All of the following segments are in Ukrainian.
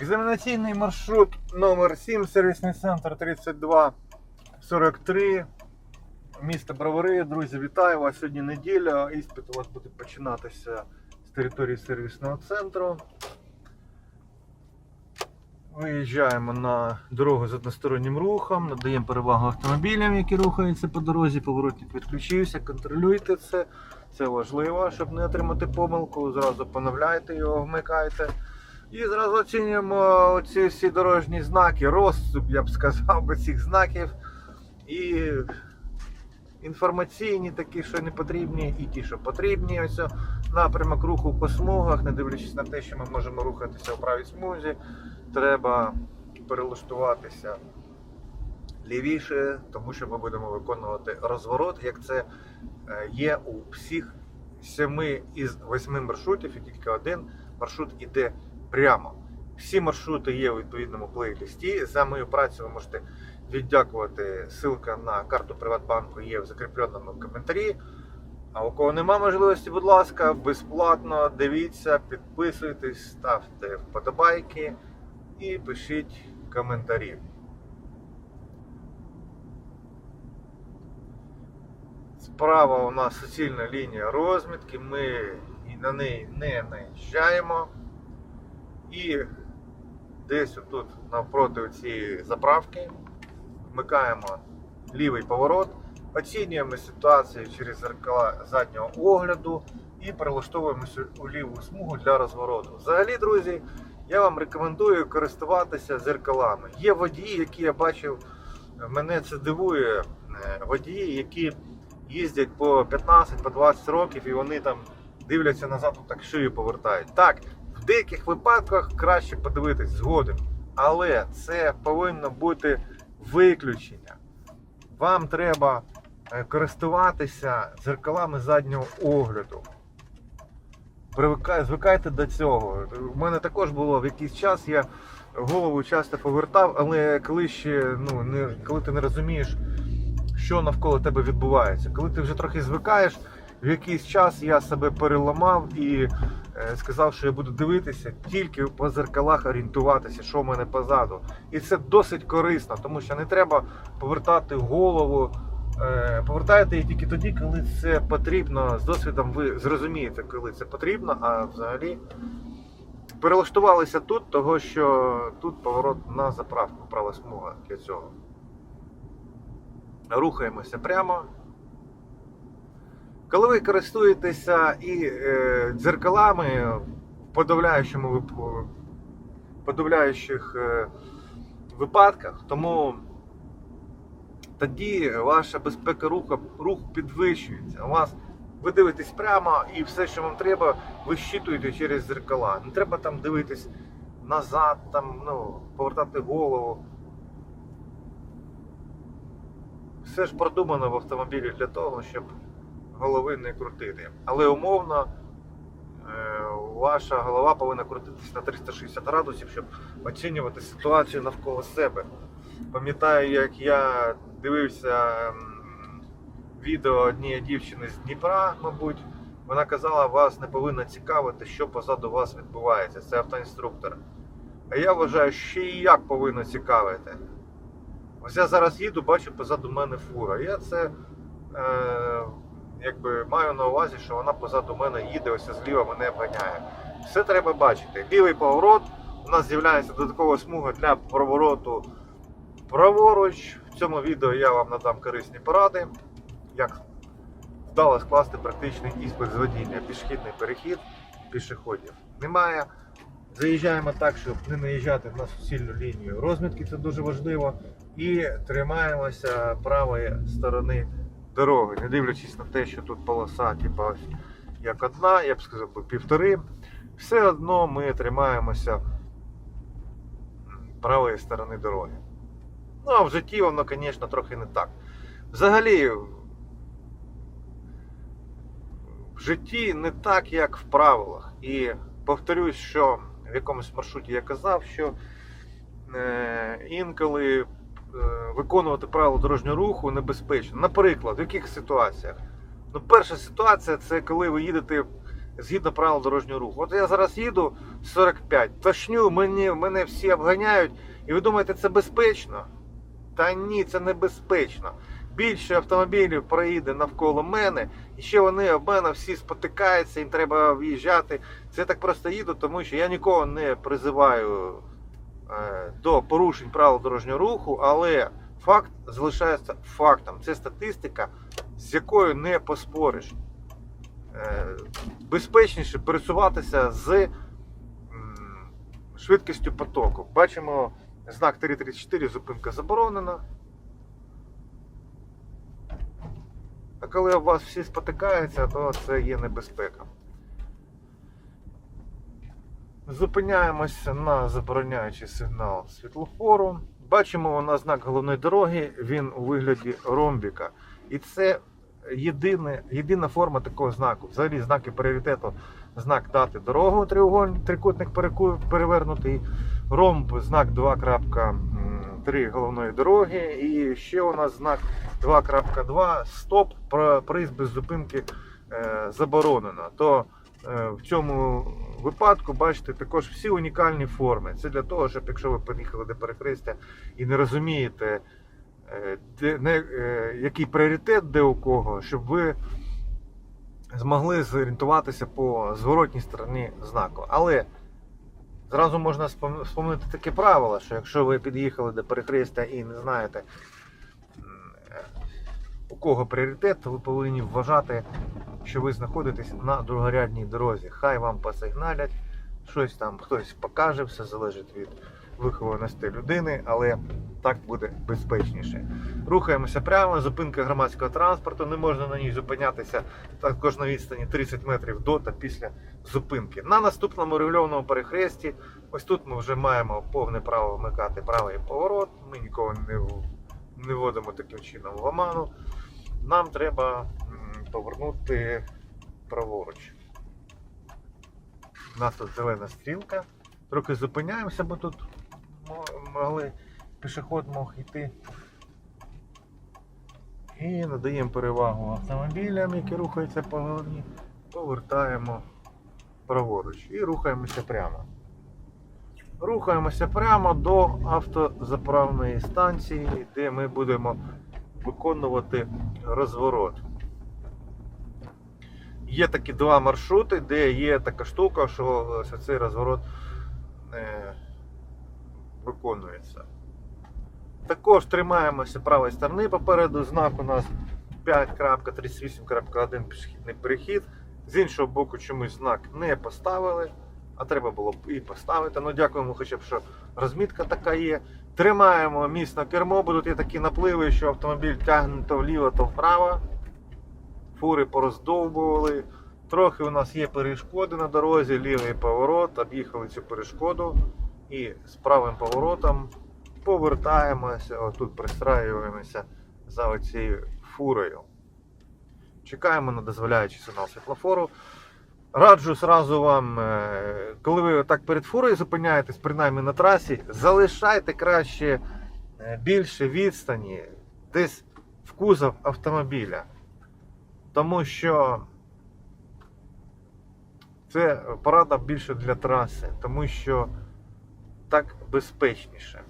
Екзаменаційний маршрут номер 7 сервісний центр 3243. Місто Бровари. Друзі, вітаю вас. Сьогодні неділя. Іспит у вас буде починатися з території сервісного центру. Виїжджаємо на дорогу з одностороннім рухом, надаємо перевагу автомобілям, які рухаються по дорозі. Поворотник відключився, контролюйте це. Це важливо, щоб не отримати помилку. Зразу поновляйте його, вмикайте. І зразу оцінюємо ці всі дорожні знаки, розсуп, я б сказав, би цих знаків. І інформаційні такі, що не потрібні, і ті, що потрібні. Ось напрямок руху по смугах, не дивлячись на те, що ми можемо рухатися у правій смузі, треба перелаштуватися лівіше, тому що ми будемо виконувати розворот, як це е, є у всіх семи із восьми маршрутів, і тільки один маршрут іде прямо. Всі маршрути є у відповідному плейлисті. За мою працю ви можете віддякувати. Ссылка на карту Приватбанку є в закріпленому коментарі. А у кого нема можливості, будь ласка, безплатно дивіться, підписуйтесь, ставте вподобайки і пишіть коментарі. Справа у нас суцільна лінія розмітки, ми на неї не наїжджаємо. І десь отут навпроти цієї заправки вмикаємо лівий поворот, оцінюємо ситуацію через зеркала заднього огляду і перелаштовуємося у ліву смугу для розвороту. Взагалі, друзі, я вам рекомендую користуватися зеркалами. Є водії, які я бачив, мене це дивує. е, Водії, які їздять по 15-20 років і вони там дивляться назад, так шию повертають. Так, деяких випадках краще подивитись згодом, але це повинно бути виключення. Вам треба е, користуватися зеркалами заднього огляду. Звикайте до цього. У мене також було в якийсь час, я голову часто повертав, але коли ще ну, не, коли ти не розумієш, що навколо тебе відбувається, коли ти вже трохи звикаєш, в якийсь час я себе переламав і сказав, що я буду дивитися тільки по зеркалах орієнтуватися, що в мене позаду. І це досить корисно, тому що не треба повертати голову. Е, Повертаєте її тільки тоді, коли це потрібно. З досвідом ви зрозумієте, коли це потрібно, а взагалі перелаштувалися тут, того що тут поворот на заправку, права смуга для цього. Рухаємося прямо. Коли ви користуєтеся і е, дзеркалами подавляючому подавляючих е, випадках, тому тоді ваша безпека руху, рух підвищується. У вас ви дивитесь прямо і все, що вам треба, ви щитуєте через зеркала. Не треба там дивитись назад, там, ну, повертати голову. Все ж продумано в автомобілі для того, щоб голови не крутити. Але умовно е, ваша голова повинна крутитись на 360 градусів, щоб оцінювати ситуацію навколо себе. Пам'ятаю, як я дивився відео однієї дівчини з Дніпра, мабуть. Вона казала, вас не повинно цікавити, що позаду вас відбувається. Це автоінструктор. А я вважаю, ще і як повинно цікавити. Ось я зараз їду, бачу позаду мене фура. Я це е, якби маю на увазі, що вона позаду мене їде, ось зліва мене обганяє. Все треба бачити. Лівий поворот. У нас з'являється додаткова смуга для повороту праворуч. В цьому відео я вам надам корисні поради, як вдало скласти практичний іспит з водіння. Пішохідний перехід пішоходів немає. Заїжджаємо так, щоб не наїжджати на суцільну лінію розмітки, це дуже важливо. І тримаємося правої сторони дороги, не дивлячись на те, що тут полоса, ось як одна, я б сказав, півтори. Все одно ми тримаємося правої сторони дороги. Ну, а в житті воно, звісно, трохи не так. Взагалі, в житті не так, як в правилах. І повторюсь, що в якомусь маршруті я казав, що е, інколи виконувати правила дорожнього руху небезпечно. Наприклад, в яких ситуаціях? Ну, перша ситуація це коли ви їдете згідно правил дорожнього руху. От я зараз їду 45, точню, мені, мене всі обганяють, і ви думаєте, це безпечно? Та ні, це не безпечно. Більше автомобілів проїде навколо мене, і ще вони об мене всі спотикаються, їм треба в'їжджати. Це я так просто їду, тому що я нікого не призиваю е, до порушень правил дорожнього руху, але факт залишається фактом. Це статистика, з якою не поспориш. Е, безпечніше пересуватися з швидкістю потоку. Бачимо знак 334, зупинка заборонена. А коли у вас всі спотикаються, то це є небезпека. Зупиняємося на забороняючий сигнал світлофору. Бачимо на знак головної дороги, він у вигляді ромбіка. І це єдине, єдина форма такого знаку. Взагалі знаки пріоритету, знак дати дорогу, треугольник, трикутник перевернутий, ромб, знак 2.3 головної дороги. І ще у нас знак 2.2 стоп, проїзд без зупинки е, заборонено. То в цьому випадку бачите також всі унікальні форми. Це для того, щоб якщо ви приїхали до перехрестя і не розумієте, е, де, не, е, який пріоритет де у кого, щоб ви змогли зорієнтуватися по зворотній стороні знаку. Але зразу можна спом- вспомнити таке правило, що якщо ви під'їхали до перехрестя і не знаєте, е, у кого пріоритет, то ви повинні вважати, що ви знаходитесь на другорядній дорозі. Хай вам посигналять, щось там хтось покаже, все залежить від вихованості людини, але так буде безпечніше. Рухаємося прямо, зупинка громадського транспорту, не можна на ній зупинятися також на відстані 30 метрів до та після зупинки. На наступному регульованому перехресті, ось тут ми вже маємо повне право вмикати правий поворот. Ми нікого не, не вводимо таким чином в оману. Нам треба повернути праворуч. У нас тут зелена стрілка. Трохи зупиняємося, бо тут могли пішоход мог йти. І надаємо перевагу автомобілям, які рухаються по головні. Повертаємо праворуч і рухаємося прямо. Рухаємося прямо до автозаправної станції, де ми будемо виконувати розворот. Є такі два маршрути, де є така штука, що цей розворот е, виконується. Також тримаємося правої сторони. Попереду знак у нас 5.38.1 пішохідний перехід. З іншого боку, чомусь знак не поставили, а треба було б і поставити. Ну, дякуємо, хоча б, що розмітка така є. Тримаємо міцно кермо, будуть є такі напливи, що автомобіль тягне то вліво, то вправо. Фури пороздовбували. Трохи у нас є перешкоди на дорозі, лівий поворот, об'їхали цю перешкоду і з правим поворотом повертаємося, отут пристраюємося за оцією фурою. Чекаємо на дозволяючий сигнал світлофору. Раджу сразу вам, е, коли ви так перед фурою зупиняєтесь, принаймні на трасі, залишайте краще е, більше відстані десь в кузов автомобіля. Тому що це порада більше для траси, тому що так безпечніше.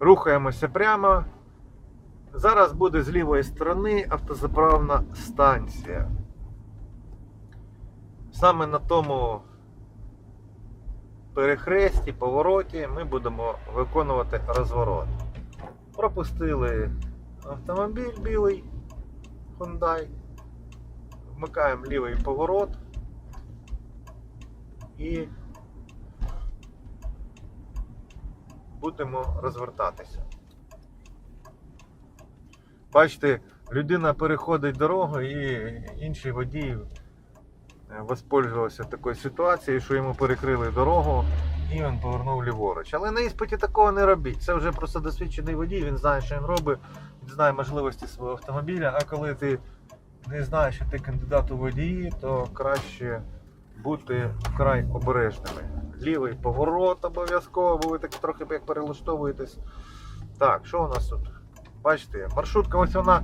Рухаємося прямо. Зараз буде з лівої сторони автозаправна станція. Саме на тому перехресті, повороті ми будемо виконувати розворот. Пропустили автомобіль білий Hyundai. Вмикаємо лівий поворот і будемо розвертатися. Бачите, людина переходить дорогу і інший водій е, воспользувався такою ситуацією, що йому перекрили дорогу і він повернув ліворуч. Але на іспиті такого не робіть. Це вже просто досвідчений водій, він знає, що він робить, він знає можливості свого автомобіля, а коли ти не знаєш, що ти кандидат у водії, то краще бути вкрай обережними. Лівий поворот обов'язково, бо ви так трохи як перелаштовуєтесь. Так, що у нас тут? Бачите, маршрутка ось вона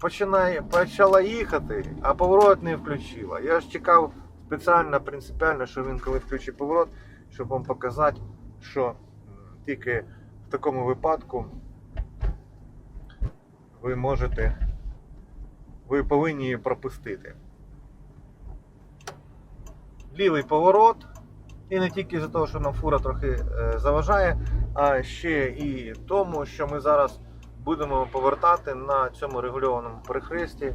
починає, почала їхати, а поворот не включила. Я ж чекав спеціально, принципіально, що він коли включить поворот, щоб вам показати, що тільки в такому випадку ви можете, ви повинні її пропустити. Лівий поворот. І не тільки за того, що нам фура трохи е, заважає, а ще і тому, що ми зараз будемо повертати на цьому регульованому перехресті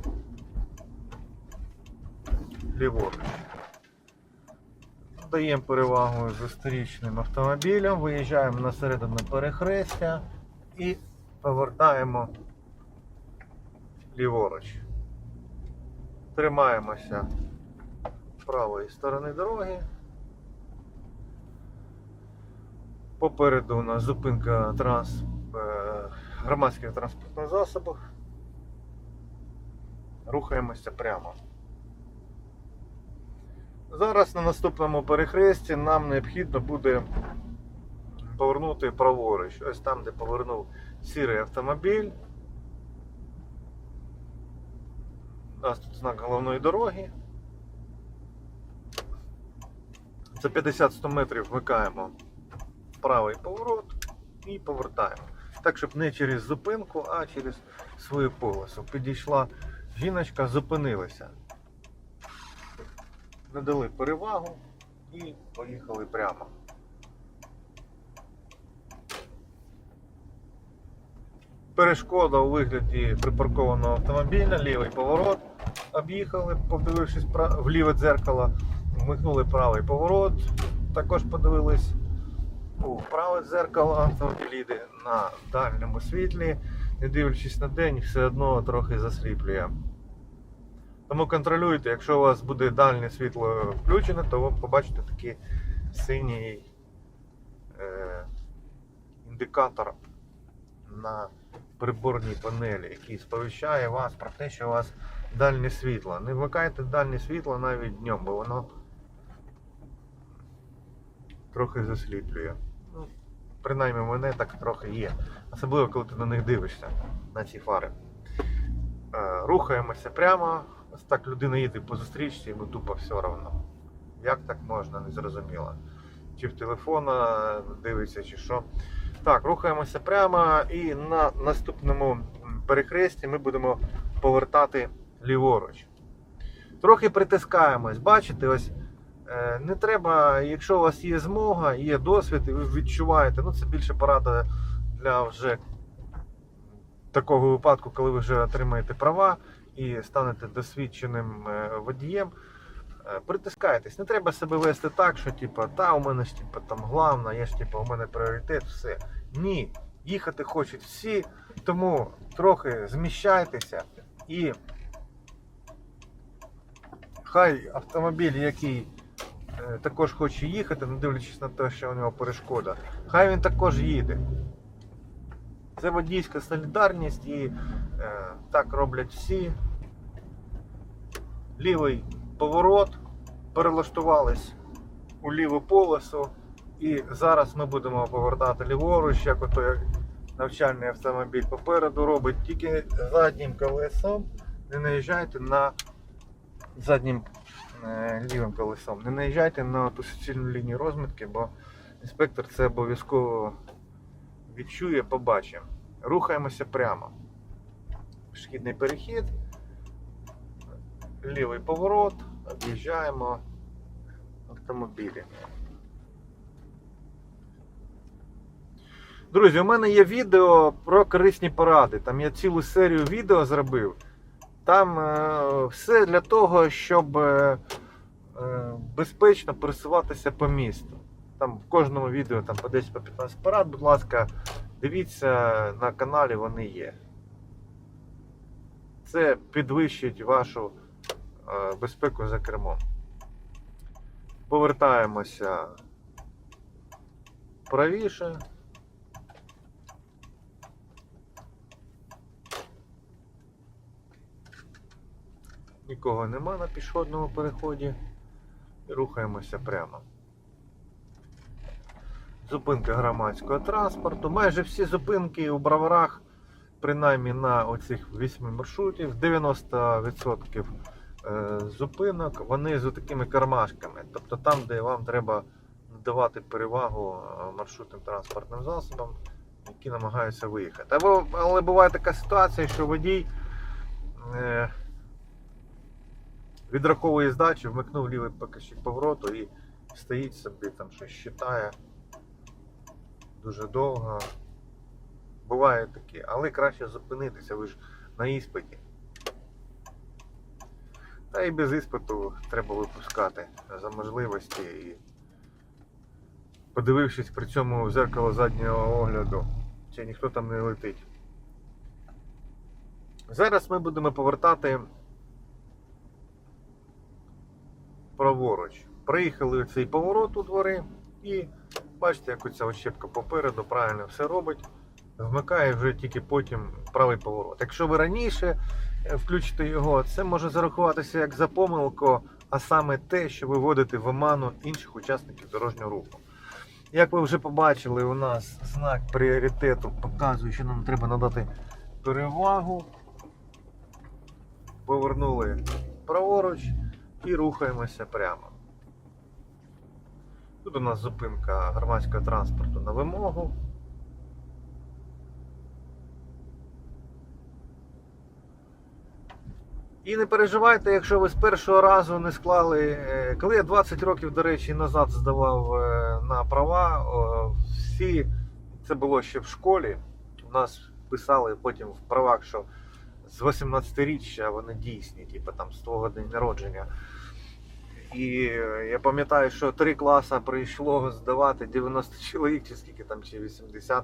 ліворуч. Даємо перевагу зустрічним автомобілям, виїжджаємо на середину перехрестя і повертаємо ліворуч. Тримаємося правої сторони дороги. Попереду у нас зупинка транс... громадських транспортних засобів. Рухаємося прямо. Зараз на наступному перехресті нам необхідно буде повернути праворуч. Ось там, де повернув сірий автомобіль. У нас тут знак головної дороги. За 50-100 метрів вмикаємо правий поворот і повертаємо. Так, щоб не через зупинку, а через свою полосу. Підійшла жіночка, зупинилася. Надали перевагу і поїхали прямо. Перешкода у вигляді припаркованого автомобіля, лівий поворот. Об'їхали, подивившись пра- в ліве дзеркало, вмикнули правий поворот. Також подивились у праве дзеркало, автомобіль їде на дальньому світлі, не дивлячись на день, все одно трохи засліплює. Тому контролюйте, якщо у вас буде дальнє світло включене, то ви побачите такий синій е, індикатор на приборній панелі, який сповіщає вас про те, що у вас дальнє світло. Не вмикайте дальнє світло навіть днем, бо воно трохи засліплює. Принаймні мене так трохи є. Особливо, коли ти на них дивишся, на ці фари. Е, рухаємося прямо. Ось так людина їде по зустрічці, йому тупо все одно. Як так можна, не зрозуміло. Чи в телефона дивиться, чи що. Так, рухаємося прямо і на наступному перехресті ми будемо повертати ліворуч. Трохи притискаємось, бачите, ось не треба, якщо у вас є змога, є досвід, і ви відчуваєте, ну це більше порада для вже такого випадку, коли ви вже отримаєте права і станете досвідченим е, водієм. Е, Притискайтесь, не треба себе вести так, що типу, та у мене ж типу, там головне, є ж типу, у мене пріоритет, все. Ні, їхати хочуть всі, тому трохи зміщайтеся і хай автомобіль, який е, також хоче їхати, не дивлячись на те, що у нього перешкода, хай він також їде. Це водійська солідарність і е, так роблять всі. Лівий поворот, перелаштувались у ліву полосу. І зараз ми будемо повертати ліворуч, як ото навчальний автомобіль попереду робить тільки заднім колесом. Не наїжджайте на заднім е, лівим колесом. Не наїжджайте на ту суцільну лінію розмітки, бо інспектор це обов'язково відчує, побачить. Рухаємося прямо. Пішохідний перехід, лівий поворот, об'їжджаємо автомобілі. Друзі, у мене є відео про корисні поради. Там я цілу серію відео зробив. Там е, все для того, щоб е, е, безпечно пересуватися по місту. Там в кожному відео там по 10 по 15 порад, будь ласка, дивіться на каналі, вони є. Це підвищить вашу безпеку за кермом. Повертаємося правіше. Нікого нема на пішохідному переході. Рухаємося прямо. Зупинка громадського транспорту. Майже всі зупинки у броварах принаймні на оцих 8 маршрутів 90% е, зупинок вони з такими кармашками. Тобто там, де вам треба надавати перевагу е, маршрутним транспортним засобам, які намагаються виїхати. Або, але буває така ситуація, що водій відраховує здачу, вмикнув лівий покажчик повороту і стоїть собі там щось читає дуже довго. Буває таке, але краще зупинитися, ви ж на іспиті. Та і без іспиту треба випускати за можливості і подивившись при цьому в зеркало заднього огляду, чи ніхто там не летить. Зараз ми будемо повертати праворуч. Приїхали в цей поворот у двори і бачите, як оця ощепка попереду правильно все робить. Вмикає вже тільки потім правий поворот. Якщо ви раніше е, включите його, це може зарахуватися як за помилку, а саме те, що ви вводите в оману інших учасників дорожнього руху. Як ви вже побачили, у нас знак пріоритету показує, що нам треба надати перевагу. Повернули праворуч і рухаємося прямо. Тут у нас зупинка громадського транспорту на вимогу. І не переживайте, якщо ви з першого разу не склали. е, Коли я 20 років, до речі, назад здавав е, на права, всі це було ще в школі. У нас писали потім в правах, що з 18-річчя вони дійсні, типу там з твого день народження. І я пам'ятаю, що три класи прийшло здавати 90 чоловік, чи скільки там, чи 80.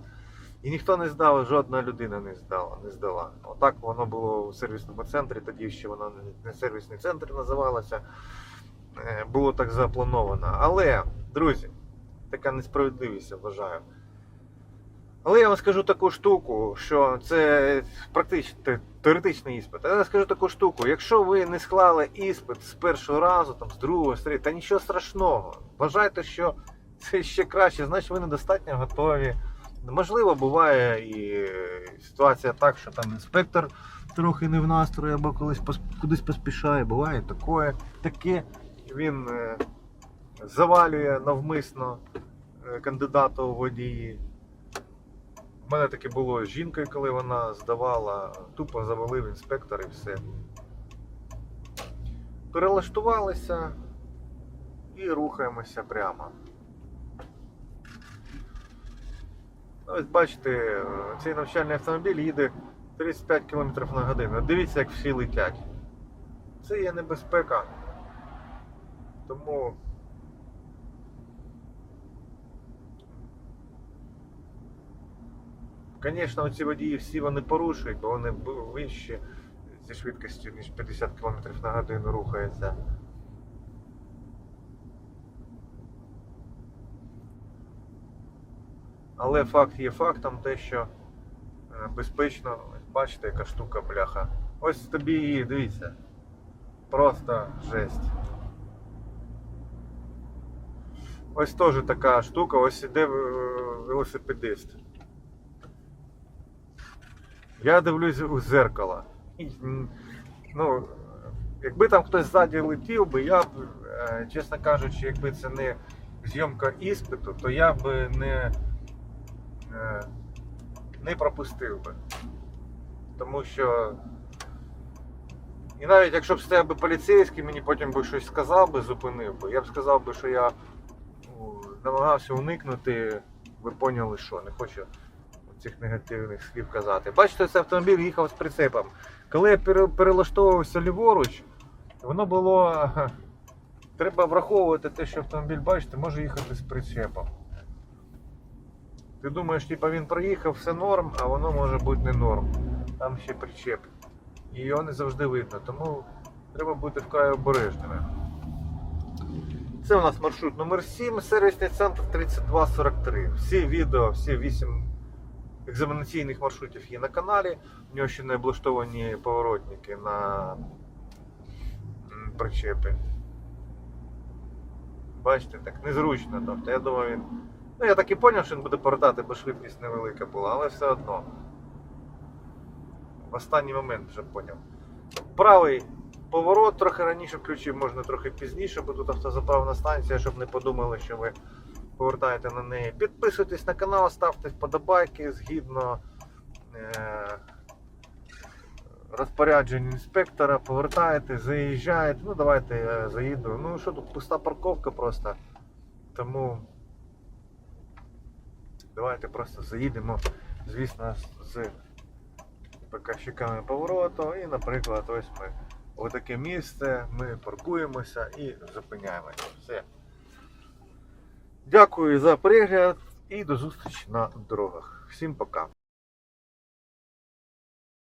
І ніхто не здав, жодна людина не здала, не здала. Отак воно було у сервісному центрі, тоді ще воно не- не сервісний центр називалося. Е, Було так заплановано. Але, друзі, така несправедливість, я вважаю. Але я вам скажу таку штуку, що це практично теоретичний іспит. Але я скажу таку штуку, якщо ви не склали іспит з першого разу, там, з другого, з третього, та нічого страшного. Вважайте, що це ще краще, значить ви недостатньо готові. Можливо, буває і ситуація так, що там інспектор трохи не в настрої або колись кудись поспішає. Буває таке. таке. Він е, завалює навмисно е, кандидата у водії. У мене таке було з жінкою, коли вона здавала, тупо завалив інспектор і все. Перелаштувалися і рухаємося прямо. Ну, Ось бачите, цей навчальний автомобіль їде 35 км на годину. Дивіться, як всі летять. Це є небезпека. Тому Звісно, ці водії всі вони порушують, бо вони вищі зі швидкістю, ніж 50 км на годину рухаються. Але факт є фактом те, що е, безпечно, бачите, яка штука бляха. Ось тобі її, дивіться. Просто жесть. Ось теж така штука, ось іде е, велосипедист. Я дивлюсь у зеркало. Ну, якби там хтось ззаді летів би, я б, е, чесно кажучи, якби це не зйомка іспиту, то я б не, е, не пропустив би. Тому що. І навіть якщо б стояв би поліцейський, мені потім би щось сказав би, зупинив би, я б сказав би, що я ну, намагався уникнути, ви поняли, що не хочу цих негативних слів казати. Бачите, цей автомобіль їхав з прицепом. Коли я перелаштовувався ліворуч, воно було. Треба враховувати те, що автомобіль, бачите, може їхати з прицепом. Ти думаєш, типа він проїхав, все норм, а воно може бути не норм. Там ще причеп. І його не завжди видно, тому треба бути вкрай обережними. Це у нас маршрут номер 7, сервісний центр 3243. Всі відео, всі 8 екзаменаційних маршрутів є на каналі. У нього ще не облаштовані поворотники на причепи. Бачите, так незручно. Тобто я думаю, він. Ну я так і зрозумів, що він буде повертати, бо швидкість невелика була, але все одно. в останній момент вже поняв. Правий поворот трохи раніше включив, можна трохи пізніше, бо тут автозаправна станція, щоб не подумали, що ви повертаєте на неї. Підписуйтесь на канал, ставте вподобайки згідно е- розпоряджень інспектора, повертаєте, заїжджаєте. Ну давайте я заїду. Ну що тут пуста парковка просто. Тому давайте просто заїдемо, звісно, з показчиками повороту. І, наприклад, ось ми у таке місце, ми паркуємося і зупиняємося. Все. Дякую за перегляд і до зустрічі на дорогах. Всім пока.